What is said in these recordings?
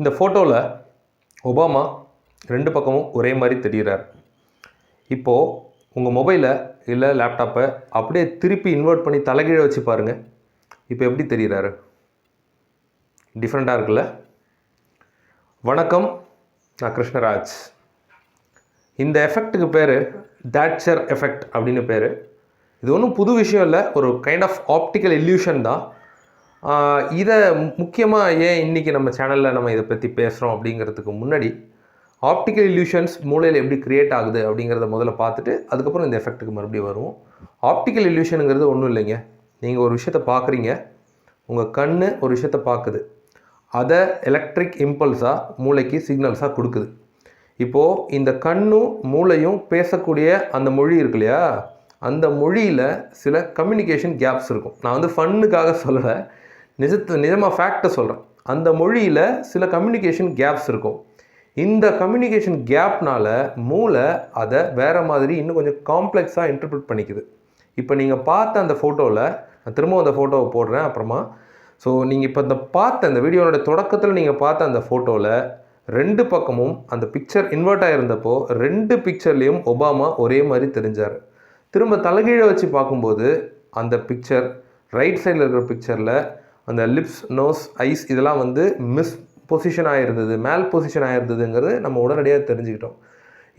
இந்த ஃபோட்டோவில் ஒபாமா ரெண்டு பக்கமும் ஒரே மாதிரி தெரிகிறார் இப்போது உங்கள் மொபைலை இல்லை லேப்டாப்பை அப்படியே திருப்பி இன்வெர்ட் பண்ணி தலைகீழ வச்சு பாருங்கள் இப்போ எப்படி தெரிகிறாரு டிஃப்ரெண்ட்டாக இருக்குல்ல? வணக்கம் நான் கிருஷ்ணராஜ். இந்த எஃபெக்ட்டுக்கு பேர் தேட்சர் எஃபெக்ட் அப்படின்னு பேர். இது ஒன்றும் புது விஷயம் இல்லை ஒரு கைண்ட் ஆஃப் ஆப்டிக்கல் இல்யூஷன் தான். இதை முக்கியமாக ஏன் இன்றைக்கி நம்ம சேனலில் நம்ம இதை பற்றி பேசுகிறோம் அப்படிங்கிறதுக்கு முன்னாடி ஆப்டிக்கல் இல்யூஷன்ஸ் மூளையில் எப்படி கிரியேட் ஆகுது அப்படிங்கிறத முதல்ல பார்த்துட்டு அதுக்கப்புறம் இந்த எஃபெக்ட்டுக்கு மறுபடியும் வருவோம். ஆப்டிக்கல் இல்யூஷனுங்கிறது ஒன்றும் இல்லைங்க. நீங்கள் ஒரு விஷயத்தை பார்க்குறீங்க உங்கள் கண் ஒரு விஷயத்தை பார்க்குது. அதை எலக்ட்ரிக் இம்பல்ஸாக மூளைக்கு சிக்னல்ஸாக கொடுக்குது. இப்போது இந்த கண்ணும் மூளையும் பேசக்கூடிய அந்த மொழி இருக்கு இல்லையா? அந்த மொழியில் சில கம்யூனிகேஷன் கேப்ஸ் இருக்கும். நான் வந்து ஃபன்னுக்காக சொல்லலை. நிஜத்து நிஜமாக ஃபேக்டை சொல்கிறேன் அந்த மொழியில் சில கம்யூனிகேஷன் கேப்ஸ் இருக்கும். இந்த கம்யூனிகேஷன் கேப்னால் மூளை அதை வேறு மாதிரி இன்னும் கொஞ்சம் காம்ப்ளெக்ஸாக இன்டர்பிரிட் பண்ணிக்குது. இப்போ நீங்கள் பார்த்த அந்த ஃபோட்டோவில் நான் திரும்ப அந்த ஃபோட்டோவை போடுறேன் அப்புறமா. ஸோ நீங்கள் இப்போ இந்த பார்த்த அந்த வீடியோனோட தொடக்கத்தில் நீங்கள் பார்த்த அந்த ஃபோட்டோவில் ரெண்டு பக்கமும் அந்த பிக்சர் இன்வெர்ட் ஆகிருந்தப்போ ரெண்டு பிக்சர்லேயும் ஒபாமா ஒரே மாதிரி தெரிஞ்சார். திரும்ப தலைகீழ வச்சு பார்க்கும்போது அந்த பிக்சர் ரைட் சைடில் இருக்கிற பிக்சரில் அந்த லிப்ஸ் நோஸ் ஐஸ் இதெல்லாம் வந்து மிஸ் பொசிஷன் ஆகிருந்தது மேல் பொசிஷன் ஆகிருந்ததுங்கிறது நம்ம உடனடியாக தெரிஞ்சுக்கிட்டோம்.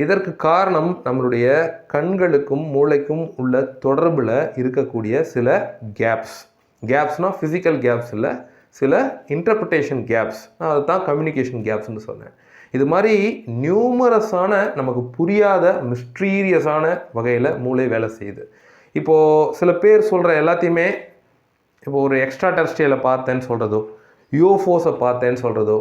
இதற்கு காரணம் நம்மளுடைய கண்களுக்கும் மூளைக்கும் உள்ள தொடர்பில் இருக்கக்கூடிய சில கேப்ஸ் கேப்ஸ்னால் ஃபிசிக்கல் கேப்ஸ் இல்லை சில இன்டர்பிரிட்டேஷன் கேப்ஸ் நான் அதை தான் கம்யூனிகேஷன் கேப்ஸ்னு சொன்னேன். இது மாதிரி நியூமரஸான நமக்கு புரியாத மிஸ்டீரியஸான வகையில் மூளை வேலை செய்யுது. இப்போது சில பேர் சொல்கிற எல்லாத்தையுமே இப்போ ஒரு எக்ஸ்ட்ரா டெரஸ்ட்ரியலை பார்த்தேன்னு சொல்கிறதோ யூஎஃப்ஓஸை பார்த்தேன்னு சொல்கிறதோ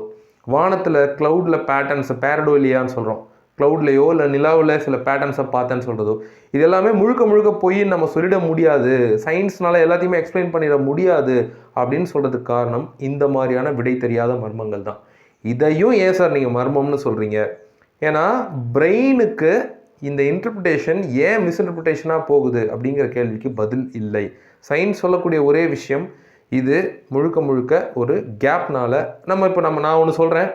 வானத்தில் க்ளவுடில் பேட்டர்ன்ஸை பேரடோலியான்னு சொல்கிறோம் க்ளவுட்லேயோ இல்லை நிலாவில் சில பேட்டர்ன்ஸை பார்த்தேன்னு சொல்கிறதோ இது எல்லாமே முழுக்க முழுக்க பொய்ன்னு நம்ம சொல்லிட முடியாது. சயின்ஸ்னால எல்லாத்தையுமே எக்ஸ்பிளைன் பண்ணிட முடியாது அப்படின்னு சொல்கிறதுக்கு காரணம் இந்த மாதிரியான விடை தெரியாத மர்மங்கள் தான். இதையும் ஏன் சார் நீங்கள் மர்மம்னு சொல்கிறீங்க ஏன்னா பிரெயினுக்கு இந்த இன்டர்பிரிட்டேஷன் ஏன் மிஸ்இன்டர்பிரிட்டேஷனாக போகுது அப்படிங்கிற கேள்விக்கு பதில் இல்லை. சயின்ஸ் சொல்லக்கூடிய ஒரே விஷயம் இது முழுக்க முழுக்க ஒரு கேப்னால் நம்ம இப்போ நம்ம நான் ஒன்று சொல்கிறேன்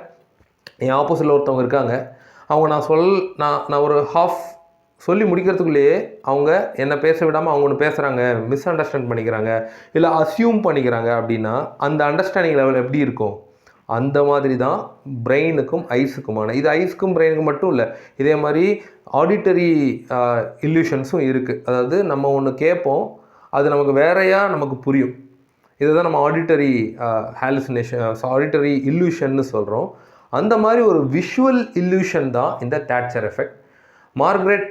என் ஆப்போசிட்டில் ஒருத்தவங்க இருக்காங்க. அவங்க நான் சொல் நான் நான் ஒரு ஹாஃப் சொல்லி முடிக்கிறதுக்குள்ளேயே அவங்க என்னை பேச விடாமல் அவங்க ஒன்று பேசுகிறாங்க மிஸ் அண்டர்ஸ்டாண்ட் பண்ணிக்கிறாங்க இல்லை அசியூம் பண்ணிக்கிறாங்க அப்படின்னா அந்த அண்டர்ஸ்டாண்டிங் லெவல் எப்படி இருக்கும்? அந்த மாதிரி தான் பிரெயினுக்கும் ஐஸுக்குமான இது ஐஸுக்கும் பிரெயினுக்கும் மட்டும் இல்லை. இதே மாதிரி ஆடிட்டரி இல்யூஷன்ஸும் இருக்குது அதாவது நம்ம ஒன்று கேட்போம் அது நமக்கு வேறையாக நமக்கு புரியும். இதுதான் நம்ம ஆடிட்டரி ஹாலுசினேஷன் ஆடிட்டரி இல்லூஷன்னு சொல்கிறோம் அந்த மாதிரி ஒரு விஷுவல் இல்லூஷன் தான் இந்த தேட்சர் எஃபெக்ட் மார்க்ரெட்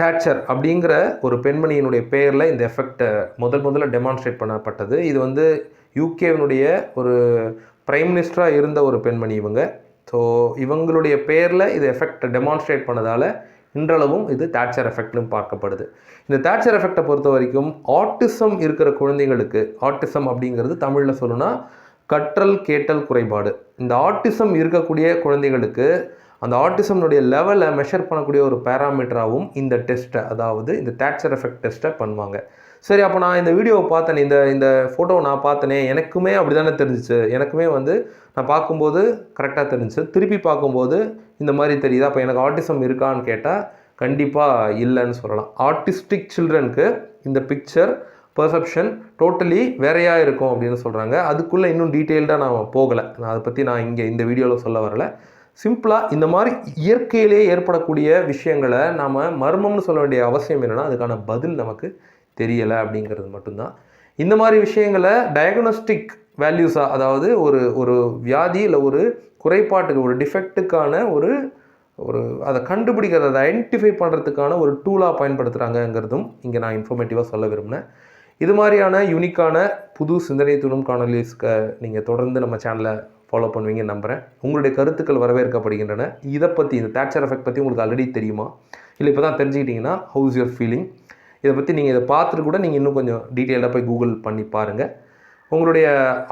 தேட்சர் அப்படிங்கிற ஒரு பெண்மணியினுடைய பெயரில் இந்த எஃபெக்டை முதல் முதல்ல டெமான்ஸ்ட்ரேட் பண்ணப்பட்டது. இது வந்து யூகேவினுடைய ஒரு பிரைம் மினிஸ்டராக இருந்த ஒரு பெண்மணி இவங்க. ஸோ இவங்களுடைய பேரில் இது எஃபெக்ட் டெமான்ஸ்ட்ரேட் பண்ணதால் இன்றளவும் இது தேட்சர் எஃபெக்ட்னு பார்க்கப்படுது. இந்த தேட்சர் எஃபெக்டை பொறுத்த வரைக்கும் ஆட்டிசம் இருக்கிற குழந்தைங்களுக்கு ஆட்டிசம் அப்படிங்கிறது தமிழில் சொல்லணும்னா கற்றல் கேட்டல் குறைபாடு. இந்த ஆட்டிசம் இருக்கக்கூடிய குழந்தைகளுக்கு அந்த ஆட்டிசம்னுடைய லெவலை மெஷர் பண்ணக்கூடிய ஒரு பேராமீட்டராகவும் இந்த டெஸ்ட்டை அதாவது இந்த தேட்சர் எஃபெக்ட் டெஸ்ட்டை பண்ணுவாங்க. சரி அப்போ நான் இந்த வீடியோவை பார்த்தேனே இந்த இந்த ஃபோட்டோவை நான் பார்த்தேனே எனக்குமே அப்படி தானே தெரிஞ்சிச்சு. எனக்குமே வந்து நான் பார்க்கும்போது கரெக்டாக தெரிஞ்சிச்சு. திருப்பி பார்க்கும்போது இந்த மாதிரி தெரியுது? அப்போ எனக்கு ஆட்டிசம் இருக்கான்னு கேட்டால் கண்டிப்பாக இல்லைன்னு சொல்லலாம். ஆர்டிஸ்டிக் சில்ட்ரனுக்கு இந்த பிக்சர் பர்செப்ஷன் டோட்டலி வேறையாக இருக்கும் அப்படின்னு சொல்கிறாங்க அதுக்குள்ளே இன்னும் டீட்டெயில்டாக நான் போகலை. நான் அதை பற்றி நான் இங்கே இந்த வீடியோவில் சொல்ல வரலை. சிம்பிளாக இந்த மாதிரி இயற்கையிலே ஏற்படக்கூடிய விஷயங்களை நாம் மர்மம்னு சொல்ல வேண்டிய அவசியம் என்னென்னா அதுக்கான பதில் நமக்கு தெரியலை அப்படிங்கிறது மட்டும்தான். இந்த மாதிரி விஷயங்களை டயக்னோஸ்டிக் வேல்யூஸாக அதாவது ஒரு ஒரு வியாதி இல்லை ஒரு குறைபாட்டுக்கு ஒரு டிஃபெக்ட்டுக்கான ஒரு ஒரு அதை கண்டுபிடிக்கிறத அதை ஐடென்டிஃபை பண்ணுறதுக்கான ஒரு டூலாக பயன்படுத்துகிறாங்கங்கிறதும் இங்கே நான் இன்ஃபர்மேட்டிவாக சொல்ல விரும்பினேன் இது மாதிரியான யூனிக்கான புது சிந்தனை துணும் காணொலிஸ்க்கு நீங்கள் தொடர்ந்து நம்ம சேனலை ஃபாலோ பண்ணுவீங்கன்னு நம்புகிறேன் உங்களுடைய கருத்துக்கள் வரவேற்கப்படுகின்றன. இதை பற்றி இந்த தேட்சர் எஃபெக்ட் பற்றி உங்களுக்கு ஆல்ரெடி தெரியுமா? இல்லை இப்போ தான் தெரிஞ்சுக்கிட்டிங்கன்னா ஹவுஸ் யுவர் ஃபீலிங் இதை பற்றி நீங்கள் இதை பார்த்துட்டு கூட நீங்கள் இன்னும் கொஞ்சம் டீட்டெயிலாக போய் கூகுள் பண்ணி பாருங்கள் உங்களுடைய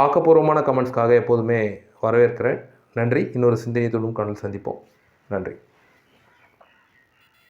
ஆக்கப்பூர்வமான கமெண்ட்ஸ்க்காக எப்போதுமே வரவேற்கிறேன். நன்றி. இன்னொரு சிந்தனை தொடும் சந்திப்போம். நன்றி.